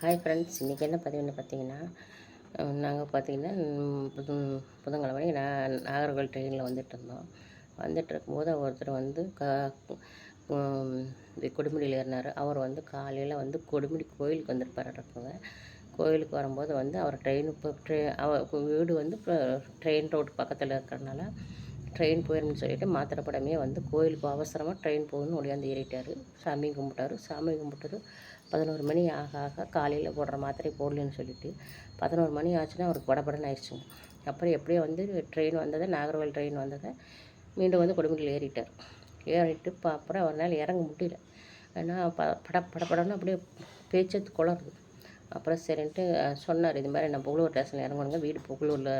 Hi friends இன்றைக்கி என்ன பதிவுன்னு பார்த்தீங்கன்னா நாங்கள் பார்த்தீங்கன்னா புது புதன்கிழமை நான் நாகர்கோவில் ட்ரெயினில் வந்துட்டு இருந்தோம். வந்துட்டு இருக்கும்போது ஒருத்தர் வந்து க கொடுமுடியில் ஏறினார். அவர் வந்து காலையில் வந்து கொடுமுடி கோயிலுக்கு வந்துருப்பாருக்குங்க கோயிலுக்கு வரும்போது வந்து அவர் ட்ரெயின் இப்போ ட்ரெ அவர் வீடு வந்து இப்போ ட்ரெயின் ரோடு பக்கத்தில் இருக்கிறனால ட்ரெயின் போயிடும்னு சொல்லிட்டு மாத்திரை படமே வந்து கோயிலுக்கு அவசரமாக ட்ரெயின் போகணும்னு ஒடியாந்து ஏறிட்டார். சாமி கும்பிட்டாரு. சாமி கும்பிட்டாரு பதினோரு மணி ஆக ஆக காலையில் போடுற மாத்திரை போடலன்னு சொல்லிட்டு பதினோரு மணி ஆச்சுன்னா அவருக்கு படபடன்னு ஆயிடுச்சுங்க அப்புறம் எப்படியோ வந்து ட்ரெயின் வந்ததை நாகர்கோவில் ட்ரெயின் வந்ததை மீண்டும் வந்து கொடுமுடியில் ஏறிட்டார். ஏறிட்டு இப்போ அப்புறம் அவரால் இறங்க முடியல. ஏன்னா ப பட படப்படன்னு அப்படியே பேச்சத்து குளருது அப்புறம் சரின்ட்டு சொன்னார் இது மாதிரி நான் புகழூர் ஸ்டேஷன் இறங்கணுங்க வீடு புகழூரில்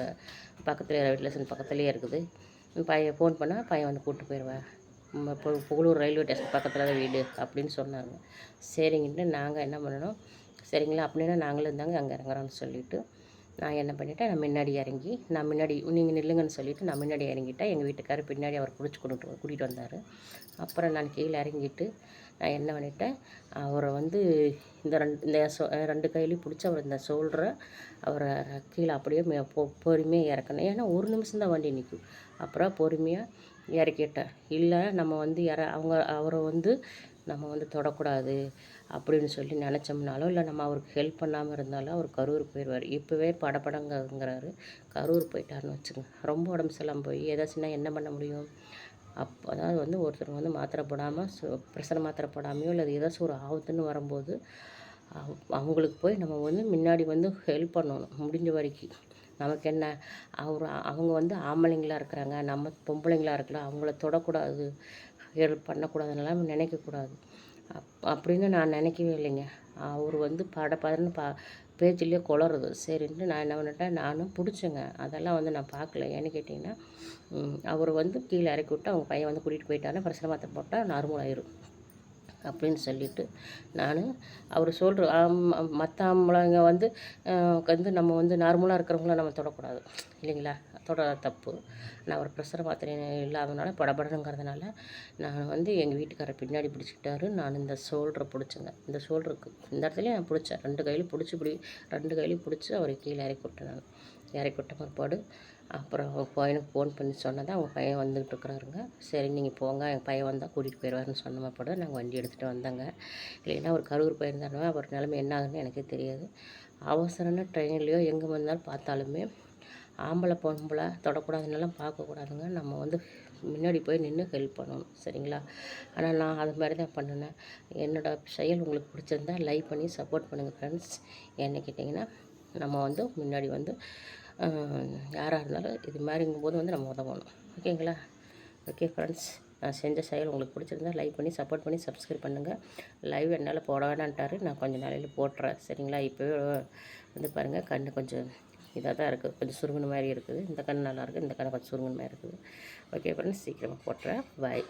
பக்கத்தில் ரயில்வே ஸ்டேஷன் பக்கத்துலேயே இருக்குது. பையன் ஃபோன் பண்ணால் பையன் வந்து கூப்பிட்டு போயிடுவேன் இப்போ புகழூர் ரயில்வே ஸ்டேஷன் பக்கத்தில் தான் வீடு அப்படின்னு சொன்னாங்க. சரிங்கன்ட்டு நாங்கள் என்ன பண்ணணும் சரிங்களா? அப்படின்னா நாங்களும் இருந்தாங்க அங்கே இறங்குறோன்னு சொல்லிவிட்டு நான் என்ன பண்ணிட்டேன் நான் முன்னாடி இறங்கி நான் முன்னாடி நீங்கள் நில்லுங்கன்னு சொல்லிவிட்டு நான் முன்னாடி இறங்கிட்டேன். எங்கள் வீட்டுக்காரர் பின்னாடி அவர் பிடிச்சி கொண்டு கூட்டிகிட்டு வந்தார். அப்புறம் நான் கீழே இறங்கிட்டு நான் என்ன பண்ணிட்டேன் அவரை வந்து இந்த ரெண்டு இந்த சோ ரெண்டு கையிலையும் பிடிச்சி அவர் இந்த ஷோல்டரை அவரை கீழே அப்படியே மே பொ பொறுமையாக இறக்கணும். ஏன்னா ஒரு நிமிஷம் தான் வண்டி நிற்கும் அப்புறம் பொறுமையாக இறக்கிட்டேன். இல்லை நம்ம வந்து இற அவங்க அவரை வந்து நம்ம வந்து தொடக்கூடாது அப்படின்னு சொல்லி நினச்சோம்னாலும் இல்லை நம்ம அவருக்கு ஹெல்ப் பண்ணாமல் இருந்தாலும் அவர் கரூர் போயிடுவார் இப்போவே படப்படங்கிறாரு கரூர் போயிட்டாருன்னு வச்சுக்கோங்க ரொம்ப உடம்பு சரியில்லாமல் போய் ஏதாச்சுன்னா என்ன பண்ண முடியும்? அப்போ அதாவது வந்து ஒருத்தர் வந்து மாத்திரை போடாமல் சு மாத்திரை போடாமையோ இல்லை ஏதாச்சும் ஒரு ஆபத்துன்னு வரும்போது அவங்களுக்கு போய் நம்ம வந்து முன்னாடி வந்து ஹெல்ப் பண்ணணும் முடிஞ்ச வரைக்கும். நமக்கு என்ன? அவர் அவங்க வந்து ஆம்பளைங்களா இருக்கிறாங்க நம்ம பொம்பளைங்களா இருக்கலாம் அவங்கள தொடக்கூடாது. ஹெல்ப் பண்ணக்கூடாதுன்னெல்லாம் நினைக்கக்கூடாது. அப் அப்படின்னு நான் நினைக்கவே இல்லைங்க. அவர் வந்து பட படன்னு பா பேச்சிலே குளறுது. சரின்ட்டு நான் என்ன பண்ணிட்டேன் நானும் பிடிச்சேங்க. அதெல்லாம் வந்து நான் பார்க்கல. ஏன்னு கேட்டிங்கன்னா அவர் வந்து கீழே இறக்கி விட்டு அவங்க பையன் வந்து கூட்டிகிட்டு போயிட்டாருன்னா பிரசன மாத்திரை போட்டால் நார்மல் ஆயிரும். அப்படின்னு சொல்லிட்டு நான் அவர் சொல்கிற மற்ற ஆம்பளைங்க வந்து வந்து நம்ம வந்து நார்மலாக இருக்கிறவங்கள நம்ம தொடக்கூடாது. இல்லைங்களா? தொட தப்பு. நான் ஒரு ப்ரெஷர் மாத்திரை இல்லாதனால படபடனுங்கிறதுனால நான் வந்து எங்கள் வீட்டுக்காரர் பின்னாடி பிடிச்சிக்கிட்டாரு. நான் இந்த ஷோல்டரை பிடிச்சேங்க. இந்த ஷோல்டருக்கு இந்த இடத்துலையும் நான் பிடிச்சேன். ரெண்டு கையிலும் பிடிச்சி பிடி ரெண்டு கையிலையும் பிடிச்சி அவரை கீழே இறக்கி விட்டேன் நான். இறக்கி விட்ட பிற்பாடு அப்புறம் அவங்க பையனுக்கு ஃபோன் பண்ணி சொன்னதான் அவங்க பையன் வந்துகிட்டு இருக்கிறாருங்க. சரி நீங்கள் போங்க. என் பையன் வந்தால் கூட்டிகிட்டு போயிடுவாருன்னு சொன்ன பிற்பாடு நாங்கள் வண்டி எடுத்துகிட்டு வந்தாங்க. இல்லைன்னா ஒரு கரூர் போயிருந்தாருன்னா அவர் நிலைமை என்ன ஆகுதுன்னு எனக்கே தெரியாது. அவசரம்னா ட்ரெயின்லேயோ எங்கே வந்தாலும் பார்த்தாலுமே ஆம்பளை பொம்பளை தொடக்கூடாதுன்னெல்லாம் பார்க்கக்கூடாதுங்க. நம்ம வந்து முன்னாடி போய் நின்று ஹெல்ப் பண்ணணும் சரிங்களா? ஆனால் நான் அது மாதிரி தான் பண்ணினேன். என்னோடய செயல் உங்களுக்கு பிடிச்சிருந்தா லைக் பண்ணி சப்போர்ட் பண்ணுங்கள் ஃப்ரெண்ட்ஸ் என்ன கேட்டிங்கன்னா நம்ம வந்து முன்னாடி வந்து யாராக இருந்தாலும் இது மாதிரிங்கும்போது வந்து நம்ம உதவணும். ஓகேங்களா? ஓகே ஃப்ரெண்ட்ஸ் நான் செஞ்ச செயல் உங்களுக்கு பிடிச்சிருந்தா லைக் பண்ணி சப்போர்ட் பண்ணி சப்ஸ்கிரைப் பண்ணுங்கள் லைவ் என்னால் போட வேணான்ட்டாரு. நான் கொஞ்சம் நாளையில் போட்டுறேன் சரிங்களா? இப்போவே வந்து பாருங்கள் கண்ணு கொஞ்சம் இதாக தான் இருக்குது. கொஞ்சம் சுருங்கின மாதிரி இருக்குது. இந்த கண் நல்லாயிருக்கு இந்த கண் கொஞ்சம் சுருங்கின மாதிரி இருக்குது. ஓகே ஃப்ரெண்ட்ஸ் சீக்கிரமாக போட்டுறேன். பாய்